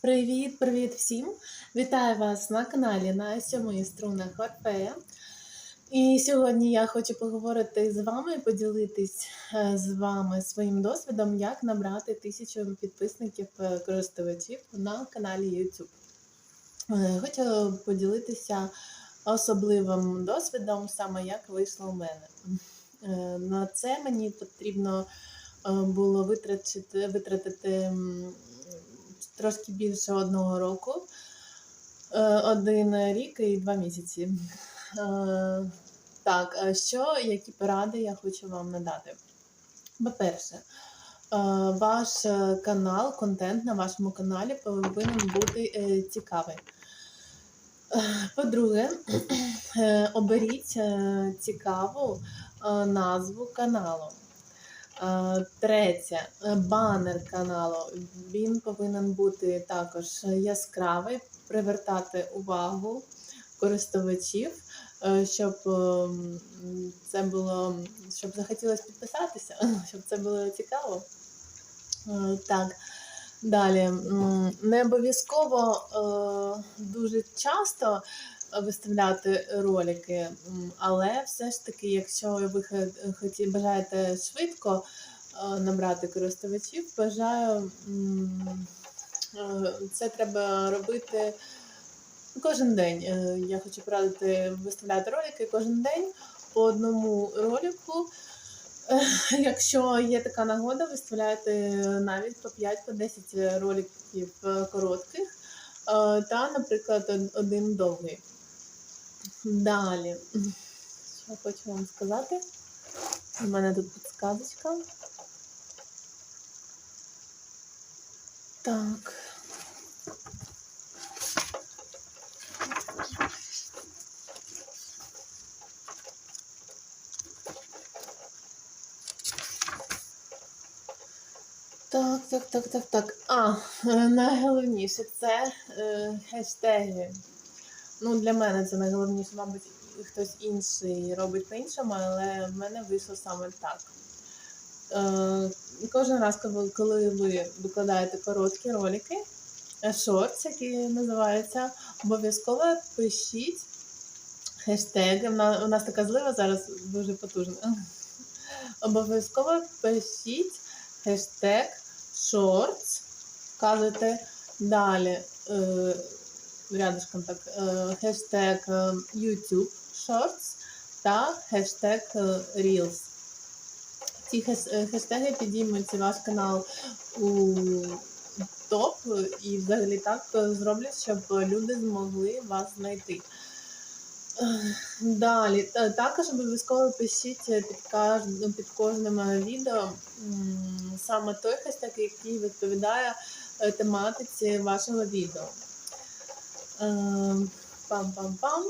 Привіт-привіт всім! Вітаю вас на каналі на сьомих струнах Орфея. І сьогодні я хочу поговорити з вами і поділитись е, з вами своїм досвідом, як набрати тисячу підписників е, на каналі YouTube. Е, Хочу поділитися особливим досвідом, саме як вийшло у мене. На це мені потрібно було витратити, витратити трошки більше одного року, Е, один рік і два місяці. Е, Так, що, які поради я хочу вам надати? По-перше, е, ваш е, канал, контент на вашому каналі повинен бути е, цікавий. Е, По-друге, е, оберіть е, цікаву е, назву каналу. Е, Третє, е, банер каналу. Він повинен бути також яскравий, привертати увагу користувачів, е, щоб це було, щоб захотілося підписатися, щоб це було цікаво. Так. Далі, не обов'язково дуже часто виставляти ролики, але все ж таки, якщо ви хоті, бажаєте швидко е, набрати користувачів, бажаю е, це треба робити кожен день. Е, Я хочу порадити виставляти ролики кожен день по одному ролику. Якщо є така нагода, виставляйте навіть по 5-10 роликів е, коротких та, наприклад, один довгий. Далі, що хочу вам сказати? У мене тут підсказочка. Так. Так, так, так, так, так. А, найголовніше це е, хештеги. Ну, для мене це найголовніше, мабуть, хтось інший робить по-іншому, але в мене вийшло саме так. Е, кожен раз, коли, ви викладаєте короткі ролики, е, шортс, які називаються, обов'язково пишіть хештеги. У нас, така злива зараз дуже потужна. Обов'язково пишіть хештег shorts, вказуєте далі е, рядышком так, е, хештег е, YouTube Shorts та хештег е, Reels. Ці е, хештеги підіймуть ваш канал у топ і взагалі так е, зроблять, щоб люди змогли вас знайти. Е, Далі, також обов'язково пишіть е, під, каж- під кожним е, відео саме той хештег, який відповідає е, тематиці вашого відео. Е, Пам-пам-пам.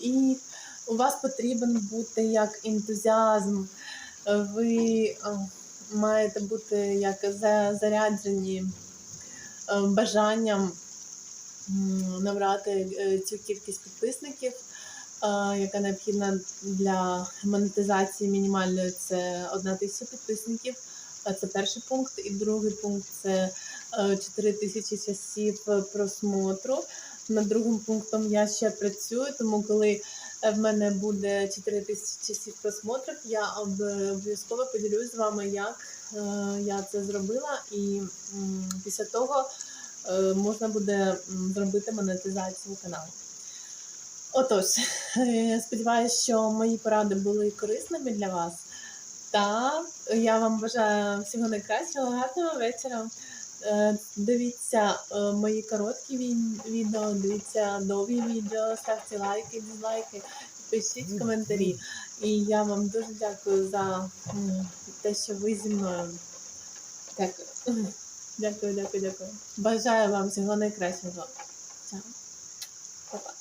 І у вас потрібен бути як ентузіазм. Ви е, маєте бути як за- заряджені е, бажанням набрати е, цю кількість підписників, яка необхідна для монетизації мінімальної. Це одна тисяча підписників. Це перший пункт. І другий пункт це 4 тисячі часів просмотру. Над другим пунктом я ще працюю, тому коли е, в мене буде 4 тисячі просмотрів, я обов'язково поділюсь з вами, як е, я це зробила, і після того е, можна буде зробити монетизацію каналу. Отож, сподіваюся, що мої поради були корисними для вас. Та я вам бажаю всього найкращого, гарного вечора. Е, Дивіться е, мої короткі відео, дивіться довгі відео, ставте лайки, дизлайки, пишіть коментарі. І я вам дуже дякую за те, що ви зі мною. Так. Дякую, дякую, дякую. Бажаю вам всього найкращого. Чао. Па-па.